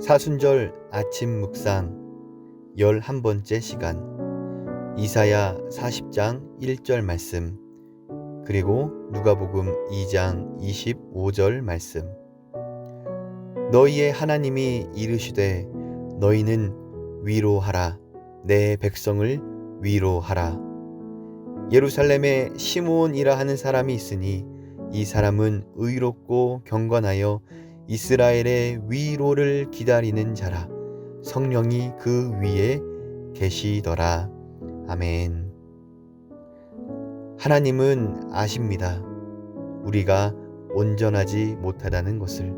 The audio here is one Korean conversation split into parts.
사순절 아침 묵상 열한 번째 시간. 이사야 40장 1절 말씀 그리고 누가복음 2장 25절 말씀. 너희의 하나님이 이르시되 너희는 위로하라 내 백성을 위로하라. 예루살렘에 시므온이라 하는 사람이 있으니 이 사람은 의롭고 경건하여 이스라엘의 위로를 기다리는 자라 성령이 그 위에 계시더라. 아멘. 하나님은 아십니다. 우리가 온전하지 못하다는 것을.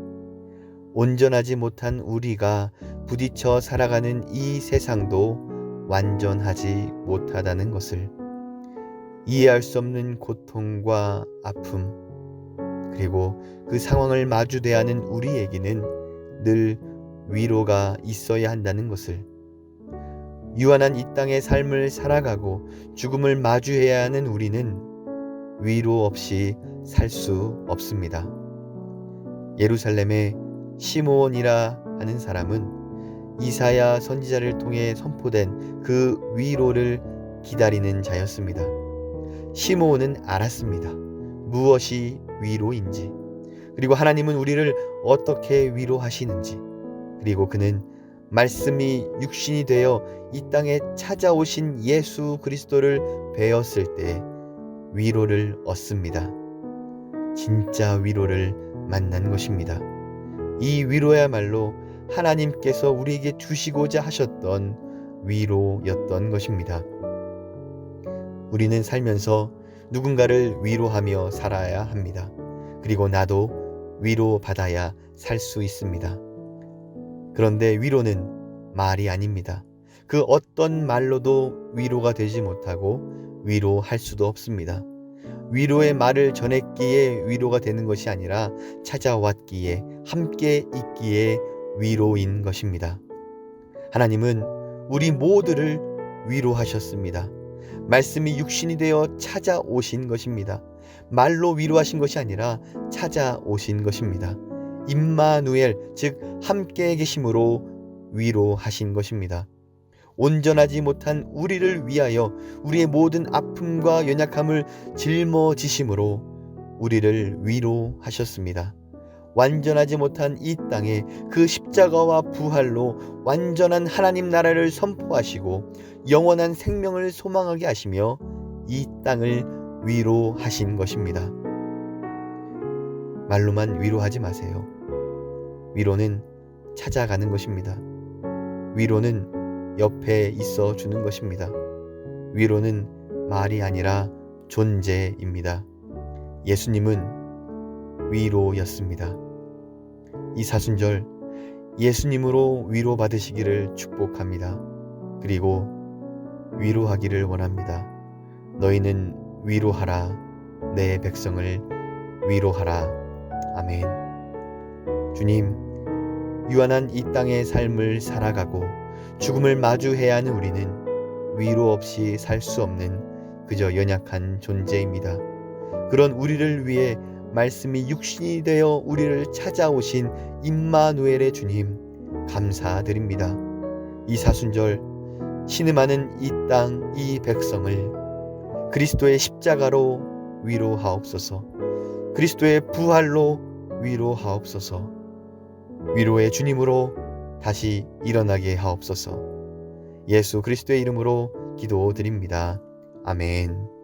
온전하지 못한 우리가 부딪혀 살아가는 이 세상도 완전하지 못하다는 것을. 이해할 수 없는 고통과 아픔, 그리고 그 상황을 마주대야 하는 우리에게는 늘 위로가 있어야 한다는 것을 유한한 이 땅의 삶을 살아가고 죽음을 마주해야 하는 우리는 위로 없이 살 수 없습니다. 예루살렘의 시므온이라 하는 사람은 이사야 선지자를 통해 선포된 그 위로를 기다리는 자였습니다. 시므온은 알았습니다. 무엇이 위로인지, 그리고 하나님은 우리를 어떻게 위로하시는지, 그리고 그는 말씀이 육신이 되어 이 땅에 찾아오신 예수 그리스도를 배웠을 때 위로를 얻습니다. 진짜 위로를 만난 것입니다. 이 위로야말로 하나님께서 우리에게 주시고자 하셨던 위로였던 것입니다. 우리는 살면서 누군가를 위로하며 살아야 합니다. 그리고 나도 위로받아야 살 수 있습니다. 그런데 위로는 말이 아닙니다. 그 어떤 말로도 위로가 되지 못하고 위로할 수도 없습니다. 위로의 말을 전했기에 위로가 되는 것이 아니라 찾아왔기에 함께 있기에 위로인 것입니다. 하나님은 우리 모두를 위로하셨습니다. 말씀이 육신이 되어 찾아오신 것입니다. 말로 위로하신 것이 아니라 찾아오신 것입니다. 임마누엘, 즉 함께 계심으로 위로하신 것입니다. 온전하지 못한 우리를 위하여 우리의 모든 아픔과 연약함을 짊어지심으로 우리를 위로하셨습니다. 완전하지 못한 이 땅에 그 십자가와 부활로 완전한 하나님 나라를 선포하시고 영원한 생명을 소망하게 하시며 이 땅을 위로하신 것입니다. 말로만 위로하지 마세요. 위로는 찾아가는 것입니다. 위로는 옆에 있어 주는 것입니다. 위로는 말이 아니라 존재입니다. 예수님은 위로였습니다. 이 사순절 예수님으로 위로받으시기를 축복합니다. 그리고 위로하기를 원합니다. 너희는 위로하라. 내 백성을 위로하라. 아멘. 주님, 유한한 이 땅의 삶을 살아가고 죽음을 마주해야 하는 우리는 위로 없이 살 수 없는 그저 연약한 존재입니다. 그런 우리를 위해 말씀이 육신이 되어 우리를 찾아오신 임마누엘의 주님 감사드립니다. 이 사순절 신음하는 이 땅, 이 백성을 그리스도의 십자가로 위로하옵소서. 그리스도의 부활로 위로하옵소서. 위로의 주님으로 다시 일어나게 하옵소서. 예수 그리스도의 이름으로 기도드립니다. 아멘.